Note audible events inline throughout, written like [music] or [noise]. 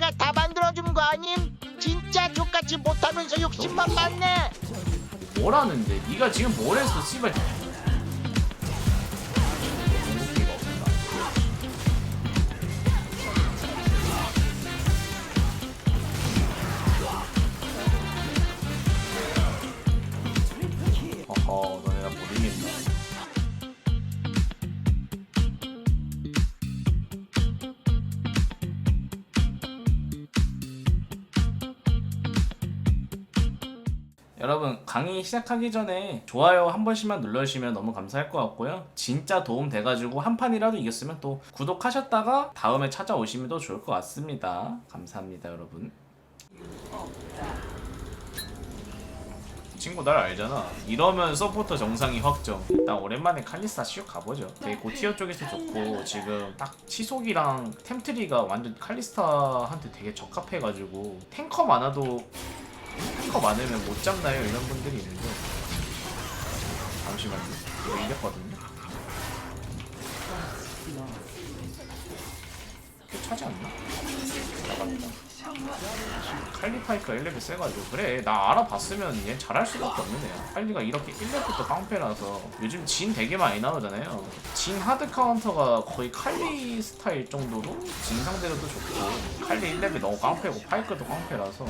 내가 다 만들어준 거 아님? 진짜 족같이 못하면서 욕심만 많네. 뭐라는데? 네가 지금 뭘 했어, 씨발. 여러분 강의 시작하기 전에 좋아요 한 번씩만 눌러주시면 너무 감사할 것 같고요. 진짜 도움 돼가지고 한 판이라도 이겼으면 또 구독하셨다가 다음에 찾아오시면 더 좋을 것 같습니다. 감사합니다 여러분. 친구 날 알잖아. 이러면 서포터 정상이 확정. 일단 오랜만에 칼리스타 시우 가보죠. 되게 고티어 쪽에서 좋고 지금 딱 치속이랑 템트리가 완전 칼리스타한테 되게 적합해가지고 탱커 많아도 탱커 많으면 못 잡나요? 이런 분들이 있는데 잠시만요. 이거 이겼거든요. 꽤 차지 않나? 나갔다. 칼리파이크가 1레벨 세가지고 그래 나 알아봤으면 얘 잘할 수밖에 없는 애야 칼리가 이렇게 1레벨부터 깡패라서 요즘 진 되게 많이 나오잖아요 진 하드 카운터가 거의 칼리 스타일 정도로 진 상대로도 좋고 칼리 1레벨 너무 깡패고 파이크도 깡패라서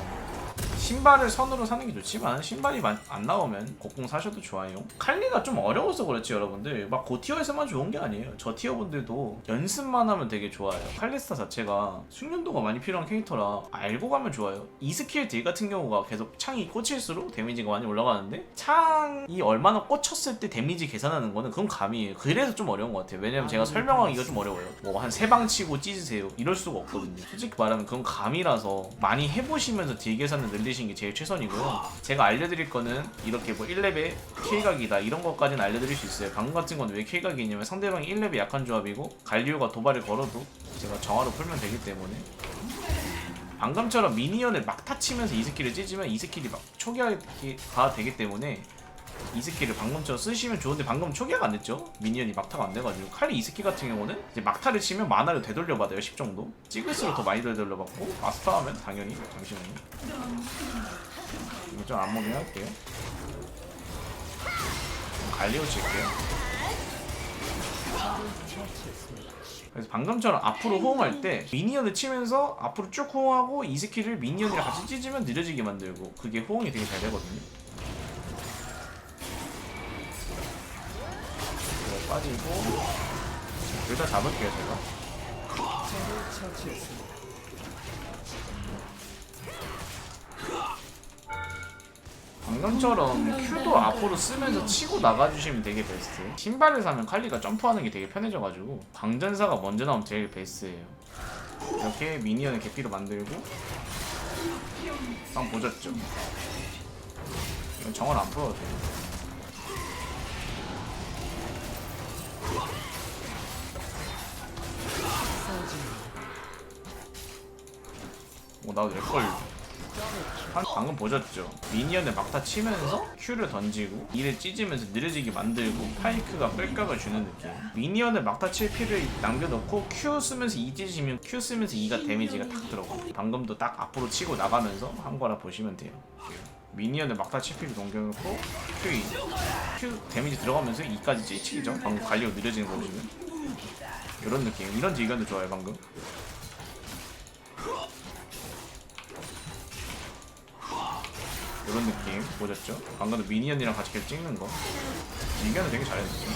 신발을 선으로 사는 게 좋지만 신발이 만- 안 나오면 곡공 사셔도 좋아요. 칼리가 좀 어려워서 그렇지 여러분들 막 고티어에서만 좋은 게 아니에요. 저 티어분들도 연습만 하면 되게 좋아요. 칼리스타 자체가 숙련도가 많이 필요한 캐릭터라 알고 가면 좋아요. 이 스킬 딜 같은 경우가 계속 창이 꽂힐수록 데미지가 많이 올라가는데 창이 얼마나 꽂혔을 때 데미지 계산하는 거는 그건 감이에요. 그래서 좀 어려운 것 같아요. 왜냐면 제가 설명하기가 좀 어려워요. 뭐 한 세 방 치고 찢으세요. 이럴 수가 없거든요. 솔직히 말하면 그건 감이라서 많이 해보시면서 딜 계산을 늘리시 는 게 제일 최선이고요. 제가 알려드릴 거는 이렇게 뭐 1렙의 K각이다 이런 것까지는 알려드릴 수 있어요. 방금 같은 건왜 K각이냐면 상대방이 1렙이 약한 조합이고 갈리오가 도발을 걸어도 제가 정화로 풀면 되기 때문에 방금처럼 미니언을 막 타치면서 이 스킬을 찢으면 이 스킬이 막 초기화가 되기 때문에 이 스킬을 방금처럼 쓰시면 좋은데 방금 초기화가 안 됐죠? 미니언이 막타가 안 돼가지고. 칼리 이 스킬 같은 경우는 이제 막타를 치면 만화를 되돌려 받아요 10 정도? 찍을수록 더 많이 되돌려 받고. 마스터하면 당연히 잠시만요. 이거 좀 안먹긴 할게요. 갈리오 칠게요. 그래서 방금처럼 앞으로 호응할 때 미니언을 치면서 앞으로 쭉 호응하고 이 스킬을 미니언이랑 같이 찢으면 느려지게 만들고 그게 호응이 되게 잘 되거든요 이거 빠지고. 둘 다 잡을게요 제가. 방금처럼 Q도 앞으로 쓰면서 치고 나가주시면 되게 베스트. 신발을 사면 칼리가 점프하는 게 되게 편해져가지고 광전사가 먼저 나오면 제일 베스트예요. 이렇게 미니언을 개피로 만들고 빵 보셨죠? 이건 정원 안 풀어도 돼요 오 나도 렉걸. 한- 방금 보셨죠? 미니언을 막다 치면서 Q를 던지고 이를 찢으면서 느려지게 만들고 파이크가 끌각을 주는 느낌. 미니언을 막다 칠 필을 남겨놓고 Q 쓰면서 E 찢으시면 Q 쓰면서 E가 데미지가 탁 들어가 방금도 딱 앞으로 치고 나가면서 한 거라 보시면 돼요 미니언을 막다 칠 필을 넘겨놓고 Q, Q 데미지 들어가면서 E까지 찢치죠. 방금 관리가 느려지는 거 보시면. 이런 느낌. 이런 질감도 좋아요 방금. 이런 느낌. 보셨죠? 방금도 미니언이랑 같이 계속 찍는 거. 이견은 되게 잘했어요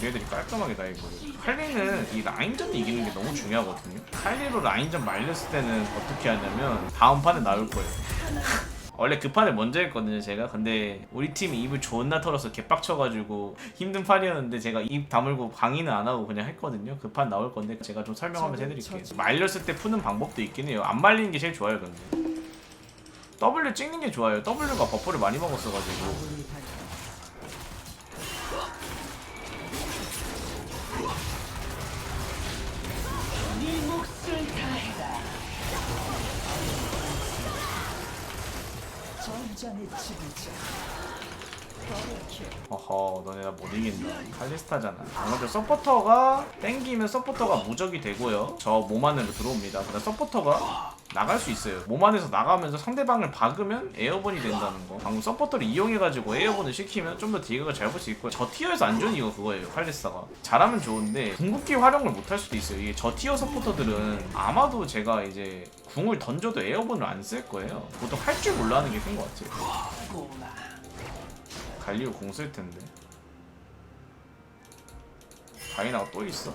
우리 애들이 깔끔하게 다 이거 칼리는 이 라인전 이기는 게 너무 중요하거든요. 칼리로 라인전 말렸을 때는 어떻게 하냐면 다음 판에 나올 거예요. 원래 그 판을 먼저 했거든요 제가. 근데 우리 팀이 입을 존나 털어서 개빡쳐가지고 힘든 판이었는데 제가 입 다물고 강의는 안 하고 그냥 했거든요. 그 판 나올 건데 제가 좀 설명하면서 해드릴게요. 말렸을 때 푸는 방법도 있긴 해요. 안 말리는 게 제일 좋아요 근데. W 찍는 게 좋아요. W가 버프를 많이 먹었어가지고 어허 너네 나 못 이긴다 칼리스타잖아. 아무래도 서포터가 땡기면 서포터가 무적이 되고요. 저 몸 안으로 들어옵니다. 그다음 서포터가 나갈 수 있어요. 몸 안에서 나가면서 상대방을 박으면 에어본이 된다는 거. 방금 서포터를 이용해가지고 에어본을 시키면 좀 더 딜각을 잘 볼 수 있고. 저 티어에서 안 좋은 이유가 그거예요 칼리스타가. 잘하면 좋은데 궁극기 활용을 못 할 수도 있어요. 이게 저 티어 서포터들은 아마도 제가 이제 궁을 던져도 에어본을 안 쓸 거예요. 보통 할 줄 몰라 하는 게 큰 것 같아요. 갈리오 공 쓸 텐데. 다이나가 또 있어.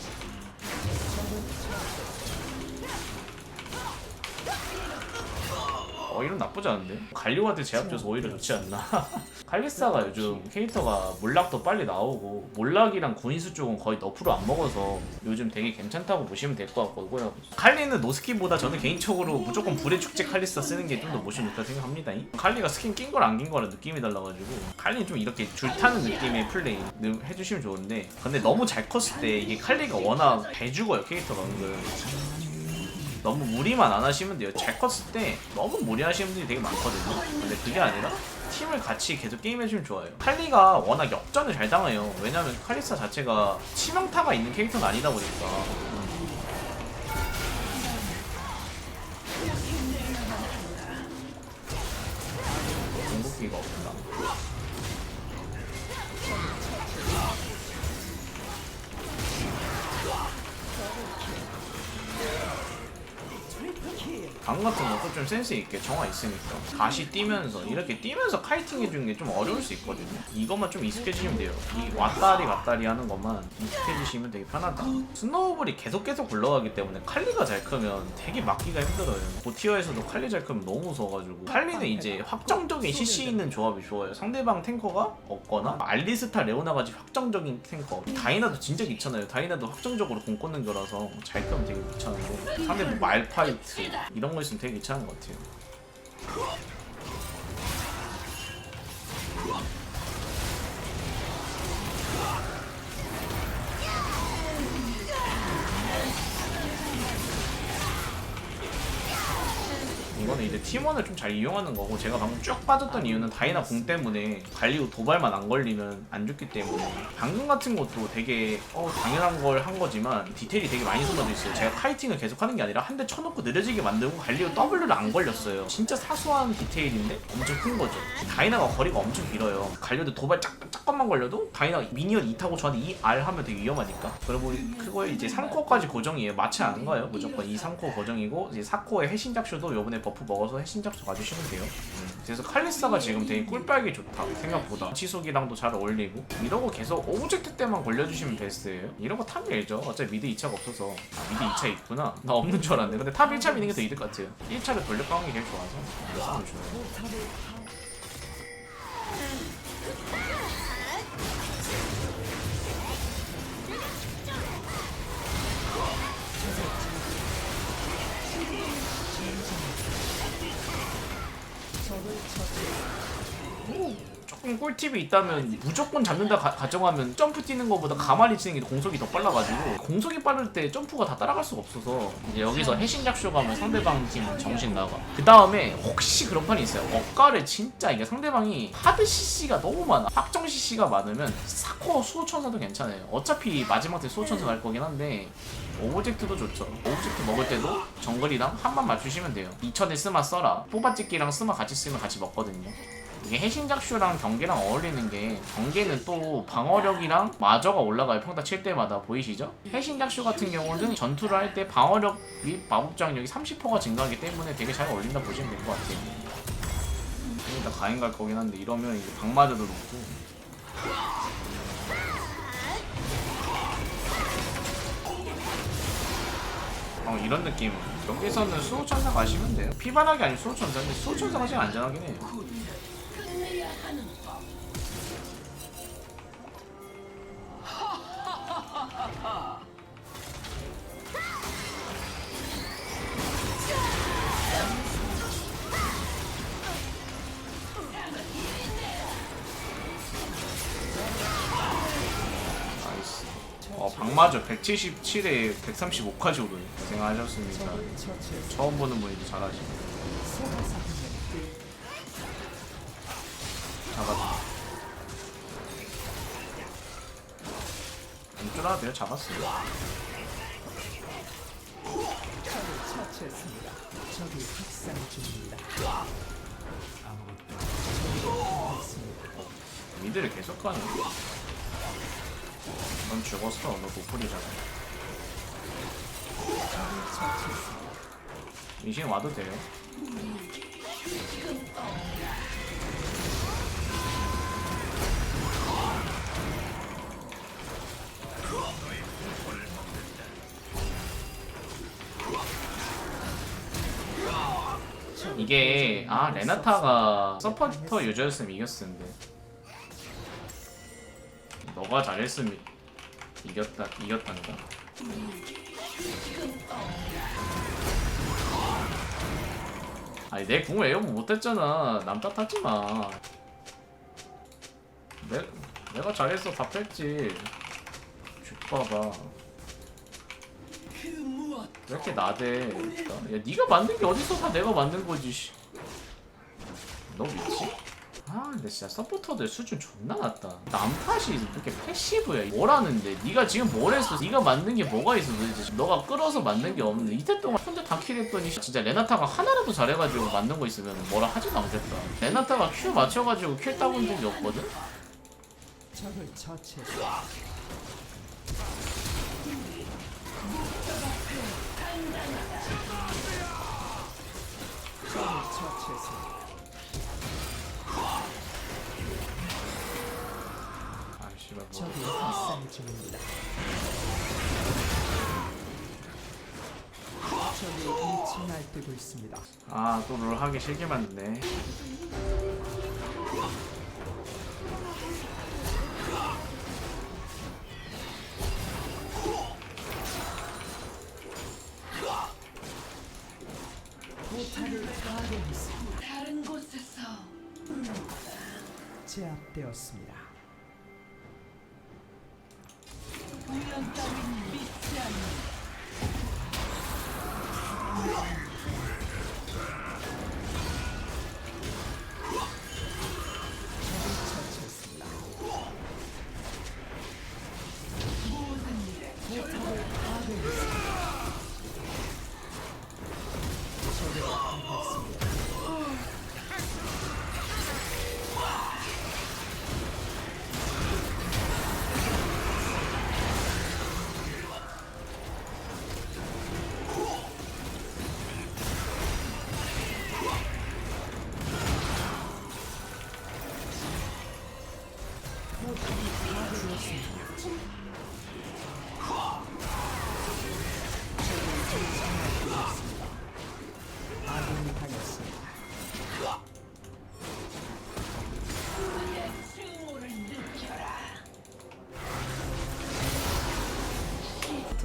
어 이런 나쁘지 않은데? 갈리오한테 제압 줘서 오히려 좋지 않나? [laughs] 칼리스타가 요즘 캐릭터가 몰락도 빨리 나오고 몰락이랑 군인수 쪽은 거의 너프로 안 먹어서 요즘 되게 괜찮다고 보시면 될 것 같고요 칼리는 노스킨보다 저는 개인적으로 무조건 불의 축제 칼리스타 쓰는 게 좀 더 모션 좋다 생각합니다 칼리가 스킨 낀 거랑 안 낀 거랑 느낌이 달라가지고 칼리는 좀 이렇게 줄 타는 느낌의 플레이 늘 해주시면 좋은데 근데 너무 잘 컸을 때 이게 칼리가 워낙 잘 죽어요 캐릭터가 은근 너무 무리만 안 하시면 돼요. 잘 컸을 때 너무 무리하시는 분들이 되게 많거든요. 근데 그게 아니라 팀을 같이 계속 게임해주면 좋아요. 칼리가 워낙 역전을 잘 당해요. 왜냐면 칼리스타 자체가 치명타가 있는 캐릭터는 아니다 보니까. 방 같은 것도 좀 센스 있게 정화 있으니까. 다시 뛰면서 이렇게 뛰면서 카이팅 해주는 게 좀 어려울 수 있거든요. 이것만 좀 익숙해지시면 돼요. 이 왔다리 갔다리 하는 것만 익숙해지시면 되게 편하다. 스노우볼이 계속 계속 굴러가기 때문에 칼리가 잘 크면 되게 막기가 힘들어요. 고티어에서도 칼리 잘 크면 너무 무서워가지고. 칼리는 이제 확정적인 CC 있는 조합이 좋아요. 상대방 탱커가 없거나 알리스타 레오나 같이 확정적인 탱커. 다이나도 진짜 귀찮아요. 다이나도 확정적으로 공 꽂는 거라서 잘 크면 되게 귀찮은데 상대 뭐 말파이트. 이런 거 있으면 되게 귀찮은 것 같아요 이거는 이제 팀원을 좀 잘 이용하는 거고 제가 방금 쭉 빠졌던 이유는 다이나 공 때문에 갈리오 도발만 안 걸리면 안 죽기 때문에 방금 같은 것도 되게 어, 당연한 걸 한 거지만 디테일이 되게 많이 쏟아져 있어요. 제가 카이팅을 계속 하는 게 아니라 한 대 쳐놓고 느려지게 만들고 갈리오 W를 안 걸렸어요. 진짜 사소한 디테일인데 엄청 큰 거죠. 다이나가 거리가 엄청 길어요. 갈리오도 도발 짝, 잠깐만 걸려도 다이나가 미니언 2 타고 저한테 2R 하면 되게 위험하니까. 그리고 그거에 이제 3코어까지 고정이에요. 마치 안 가요? 무조건 이 3코어 고정이고 이제 4코어에 해신작쇼도 요번에 버프 먹어서 해신작쇼 가주시면 돼요. 음, 그래서 칼리스타가 지금 되게 꿀빨기 좋다 생각보다. 치속이랑도 잘 어울리고. 이러고 계속 오브젝트 때만 걸려주시면 베스트예요. 이런 거 탑 밀죠. 어차피 미드 2차가 없어서. 아, 미드 2차 있구나. 나 없는 줄 알았네. 근데 탑 1차 미는 게 더 이득 같아요. 1차를 돌려 까는 게 제일 좋아서. 이거 싸움 좋아요 조금 꿀팁이 있다면 무조건 잡는다 가, 가정하면 점프 뛰는 것보다 가만히 치는 게 공속이 더 빨라가지고 공속이 빠를 때 점프가 다 따라갈 수가 없어서 이제 여기서 해신작쇼 가면 상대방 팀 정신 나가. 그 다음에 혹시 그런 판이 있어요. 억가를 진짜 이게 상대방이 하드 CC가 너무 많아. 확정 CC가 많으면 사코 수호천사도 괜찮아요. 어차피 마지막 때 수호천사 갈 거긴 한데 오브젝트도 좋죠. 오브젝트 먹을 때도 정글이랑 한 번 맞추시면 돼요. 2000에 스마 써라. 뽑아찍기랑 스마 같이 쓰면 같이 먹거든요 이게 해신작쇼랑 경계랑 어울리는 게 경계는 또 방어력이랑 마저가 올라가요 평타 칠 때마다 보이시죠? 해신작쇼 같은 경우는 전투를 할 때 방어력 및 마법장력이 30%가 증가하기 때문에 되게 잘 어울린다 보시면 될 것 같아요. 일단 가인 갈 거긴 한데 이러면 이제 방마저도 높고. 어 이런 느낌. 여기서는 수호천사 가시면 돼요. 피반하기 아니면 수호천사인데 수호천사가 제일 안전하긴 해요 나이스. 어, 방 악마죠 177에 135까지 오르네 고생하셨습니다. 처음 보는 분이도 잘하시네 잡았다 안 쫄아도 돼요 잡았어요 처치했습니다. 적이 학살 중입니다. 미드를 계속 가네 넌 죽었어 너 노플이잖아 인신 와도 돼요 이게 아 레나타가 서포터 유저였으면 이겼을 텐데 너가 잘했으면 이겼다 거. 아니 내 궁을 에어본 못했잖아. 남 탓하지 마. 내 내가 잘했어 다 뺐지. 죽봐봐. 왜 이렇게 나대? 야 네가 만든 게 어딨어? 다 내가 만든 거지. 씨. 너 믿지? 아 근데 진짜 서포터들 수준 존나 낮다 남 탓이 이렇게 패시브야 뭘 하는데 네가 지금 뭘 했어 네가 만든 게 뭐가 있어 도대체 너가 끌어서 만든 게 없는데 이태 동안 혼자 다 킬했더니 진짜 레나타가 하나라도 잘해가지고 만든 거 있으면 뭐라 하지도 않겠다 레나타가 큐 맞춰가지고 킬 따본 적이 없거든? 적을 처치했 아 씨발 뭐 적이 학살 중입니다. 적이 일치 날뛰고 있습니다. 아또 롤 하기 싫게 만드네 제압되었습니다. 우연 파괴했습니다.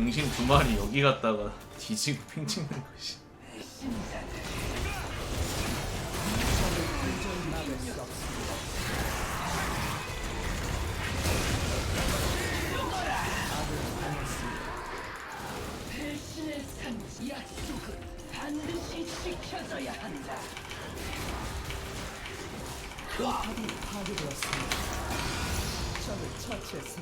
등신 두 마리 여기 갔다가 뒤지고 핑 찍는 것이 수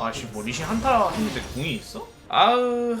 아씨 뭐 리신 한타 했는데 궁이 있어? 아으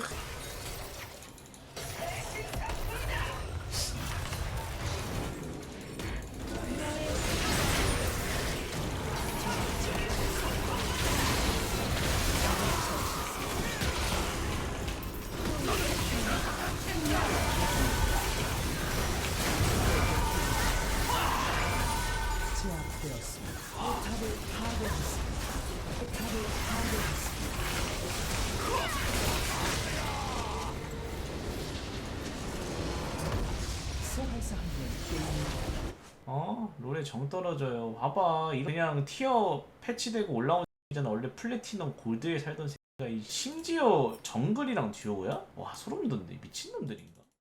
어? 롤에 정 떨어져요. 봐봐. 그냥 티어 패치되고 올라오기 전에 원래 플래티넘 골드에 살던 새끼가 이 심지어 정글이랑 듀오야? 와 소름 돋네. 미친놈들이